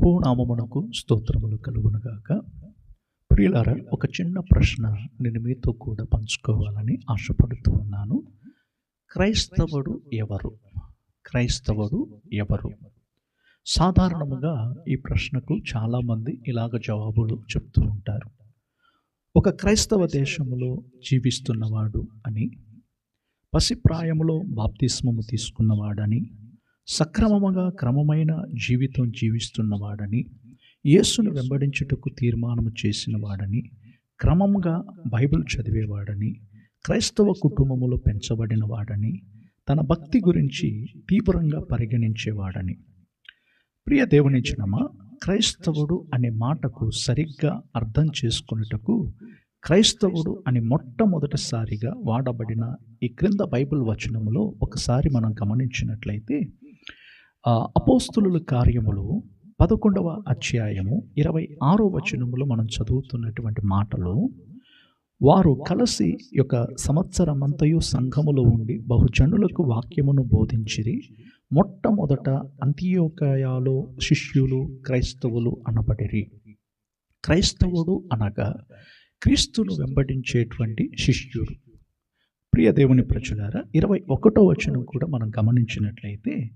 ప్రభువు నామమునకు స్తోత్రములు కలుగునుగాక. ప్రియులారా ఒక చిన్న ప్రశ్న నేను మీతో కూడా పంచుకోవాలని ఆశపడుతూ ఉన్నాను. క్రైస్తవుడు ఎవరు? క్రైస్తవుడు ఎవరు? సాధారణముగా ఈ ప్రశ్నకు చాలామంది ఇలాగ జవాబులు చెప్తూ ఉంటారు. ఒక క్రైస్తవ దేశంలో జీవిస్తున్నవాడు అని పసిప్రాయములో బాప్తిస్మము తీసుకున్నవాడని సక్రమముగా క్రమమైన జీవితం జీవిస్తున్నవాడని యేసును వెంబడించుటకు తీర్మానం చేసినవాడని క్రమంగా బైబిల్ చదివేవాడని క్రైస్తవ కుటుంబములో పెంచబడిన వాడని తన భక్తి గురించి తీవ్రంగా పరిగణించేవాడని. ప్రియ దేవుని క్రైస్తవుడు అనే మాటకు సరిగ్గా అర్థం చేసుకున్నటకు క్రైస్తవుడు అని మొట్టమొదటిసారిగా వాడబడిన ఈ క్రింద బైబిల్ వచనములో ఒకసారి మనం గమనించినట్లయితే అపోస్తుల కార్యములు పదకొండవ అధ్యాయము ఇరవై ఆరో వచనములో మనం చదువుతున్నటువంటి మాటలు. వారు కలిసి యొక్క సంవత్సరమంతయు సంఘములో ఉండి బహుజనులకు వాక్యమును బోధించిరి. మొట్టమొదట అంత్యోకాయాలో శిష్యులు క్రైస్తవులు అనబడిరి. క్రైస్తవుడు అనగా క్రీస్తును వెంబడించేటువంటి శిష్యుడు. ప్రియ దేవుని ప్రజలారా ఇరవై ఒకటో వచనం కూడా మనం గమనించినట్లయితే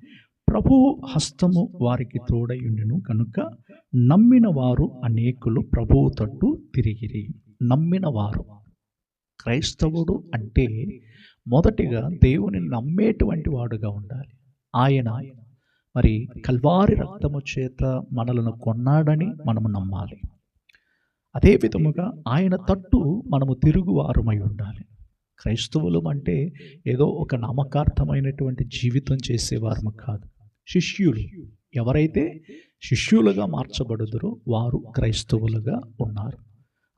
ప్రభువు హస్తము వారికి తోడయుండెను కనుక నమ్మిన వారు అనేకులు ప్రభువు తట్టు తిరిగిరి. నమ్మిన వారు క్రైస్తవుడు అంటే మొదటిగా దేవుని నమ్మేటువంటి వాడుగా ఉండాలి. ఆయన మరి కల్వారి రక్తము చేత మనలను కొన్నాడని మనము నమ్మాలి. అదే విధముగా ఆయన తట్టు మనము తిరుగువారమై ఉండాలి. క్రైస్తవులు అంటే ఏదో ఒక నామకార్థమైనటువంటి జీవితం చేసేవారము కాదు. శిష్యులు. ఎవరైతే శిష్యులుగా మార్చబడుదురో వారు క్రైస్తవులుగా ఉన్నారు.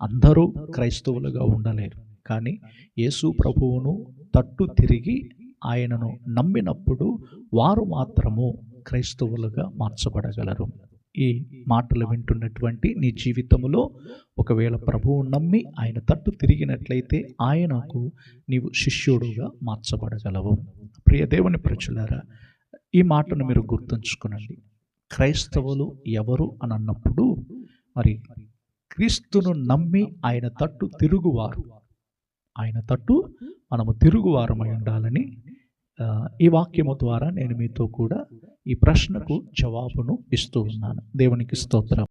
అందరూ క్రైస్తవులుగా ఉండలేరు. కానీ యేసు ప్రభువును తట్టు తిరిగి ఆయనను నమ్మినప్పుడు వారు మాత్రము క్రైస్తవులుగా మార్చబడగలరు. ఈ మాటలు వింటున్నటువంటి నీ జీవితంలో ఒకవేళ ప్రభువు నమ్మి ఆయన తట్టు తిరిగినట్లయితే ఆయనకు నీవు శిష్యుడుగా మార్చబడగలవు. ప్రియ దేవుని ఈ మాటను మీరు గుర్తుంచుకునండి. క్రైస్తవులు ఎవరు అని అన్నప్పుడు మరి క్రీస్తును నమ్మి ఆయన తట్టు తిరుగువారు. ఆయన తట్టు మనము తిరుగువారమై ఉండాలని ఈ వాక్యము ద్వారా నేను మీతో కూడా ఈ ప్రశ్నకు జవాబును ఇస్తూ ఉన్నాను. దేవునికి స్తోత్రం.